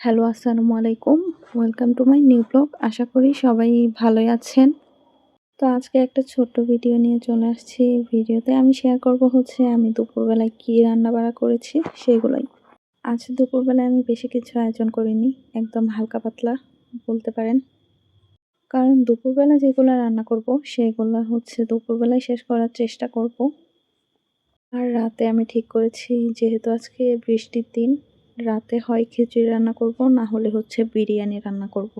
Hello, আসসালামু আলাইকুম। Welcome to my new blog আশা করি সবাই ভালোই আছেন। তো আজকে একটা ছোট্ট ভিডিও নিয়ে চলে আসছি। ভিডিওতে আমি শেয়ার করব হচ্ছে আমি দুপুরবেলায় কী রান্না বাড়া করেছি সেগুলোই। আজ দুপুরবেলায় আমি বেশি কিছু আয়োজন করিনি, একদম হালকা পাতলা বলতে পারেন। কারণ দুপুরবেলা যেগুলো রান্না করব, সেগুলো হচ্ছে দুপুরবেলায় শেষ করার চেষ্টা করব। আর রাতে আমি ঠিক করেছি, যেহেতু আজকে বৃষ্টির দিন রাতে হয় খিচুড়ি রান্না করব, না হলে হচ্ছে বিরিয়ানি রান্না করব।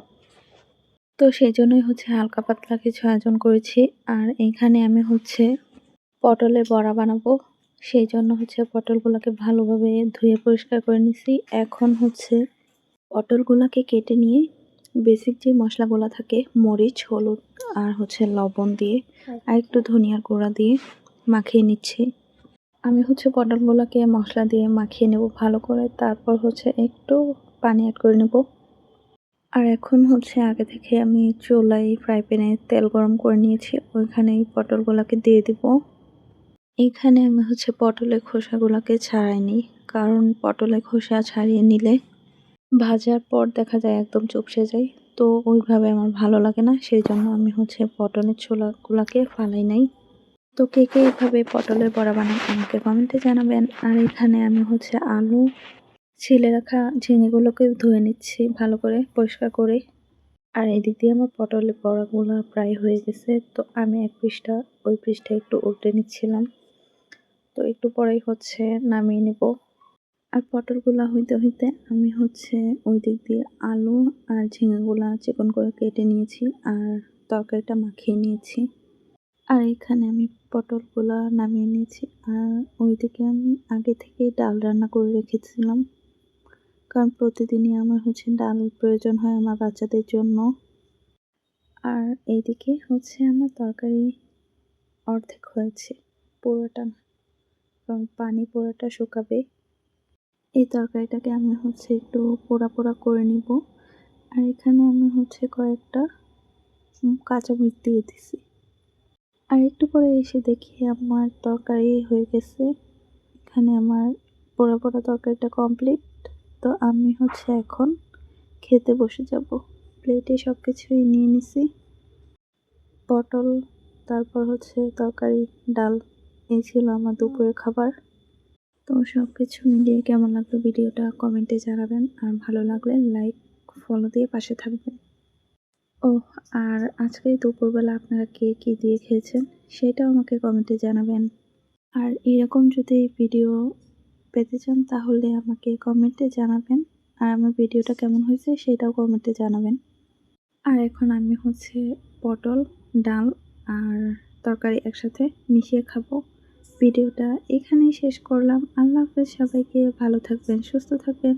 তো সেই জন্যই হচ্ছে হালকা পাতলা কিছু আয়োজন করেছি। আর এখানে আমি হচ্ছে পটলে বড়া বানাবো। সেই জন্য হচ্ছে পটলগুলোকে ভালোভাবে ধুয়ে পরিষ্কার করে নিছি। এখন হচ্ছে পটলগুলোকে কেটে নিয়ে বেসিক যে মশলাগুলো থাকে, মরিচ, হলুদ আর হচ্ছে লবণ দিয়ে আর একটু ধনিয়ার গুঁড়া দিয়ে মাখিয়ে নিচ্ছি। আমি হচ্ছে পটলগুলোকে মশলা দিয়ে মাখিয়ে নেব ভালো করে। তারপর হচ্ছে একটু পানি অ্যাড করে নেব। আর এখন হচ্ছে আগে থেকে আমি চুলাই ফ্রাই প্যানে তেল গরম করে নিয়েছি, ওইখানে এই পটলগুলোকে দিয়ে দিব। এখানে আমি হচ্ছে পটলের খোসাগুলোকে ছাড়াইনি, কারণ পটলের খোসা ছাড়িয়ে নিলে ভাজার পর দেখা যায় একদম চুপসে যায়। তো ওইভাবে আমার ভালো লাগে না, সেই জন্য আমি হচ্ছে পটলের ছোলাগুলোকে ফালাই নাই। তো কে কে এভাবে পটলের বড়া বানান আমাকে কমেন্টে জানাবেন। আর এখানে আমি হচ্ছে আলু ছিলে রাখা ঝিঙেগুলোকে ধুয়ে নিচ্ছি ভালো করে পরিষ্কার করে। আর এদিক দিয়ে আমার পটলের বড়াগুলো প্রায় হয়ে গেছে, তো আমি এক পৃষ্ঠা ওই পৃষ্ঠা একটু উল্টে নিচ্ছিলাম। তো একটু পরেই হচ্ছে নামিয়ে নেব। আর পটলগুলো হইতে হইতে আমি হচ্ছে ওই দিক দিয়ে আলু আর ঝিঙেগুলো চিকন করে কেটে নিয়েছি আর তরকারিটা মাখিয়ে নিয়েছি। আর এখানে আমি পটলগুলো নামিয়ে নিয়েছি। আর ওইদিকে আমি আগে থেকে ডাল রান্না করে রেখেছিলাম। কারণ প্রতিদিনই আমার হচ্ছে ডাল প্রয়োজন হয় আমার বাচ্চাদের জন্য। আর এইদিকে হচ্ছে আমার তরকারি অর্ধেক হয়েছে, পুরোটা কারণ পানি পুরোটা শুকাবে। এই তরকারিটাকে আমি হচ্ছে একটু পোড়া পোড়া করে নিব। আর এখানে আমি হচ্ছে কয়েকটা কাঁচামরিচ দিয়ে দিছি। আর একটু পরে এসে দেখি আমার তরকারি হয়ে গেছে। এখানে আমার পোড়া পোড়া তরকারিটা কমপ্লিট তো আমি হচ্ছে এখন খেতে বসে যাব। প্লেটে সব কিছুই নিয়ে নিছি। পটল, তারপর হচ্ছে তরকারি, ডাল, এই ছিল আমার দুপুরের খাবার। তো সব কিছু মিলিয়ে কেমন লাগল ভিডিওটা কমেন্টে জানাবেন। আর ভালো লাগলে লাইক ফলো দিয়ে পাশে থাকবেন। ও আর আজকে দুপুরবেলা আপনারা কে কী দিয়ে খেয়েছেন সেটাও আমাকে কমেন্টে জানাবেন। আর এরকম যদি ভিডিও পেতে চান তাহলে আমাকে কমেন্টে জানাবেন। আর আমার ভিডিওটা কেমন হয়েছে সেটাও কমেন্টে জানাবেন। আর এখন আমি হচ্ছে পটল, ডাল আর তরকারি একসাথে মিশিয়ে খাব। ভিডিওটা এখানেই শেষ করলাম। আল্লাহ হাফেজ, সবাইকে ভালো থাকবেন, সুস্থ থাকবেন।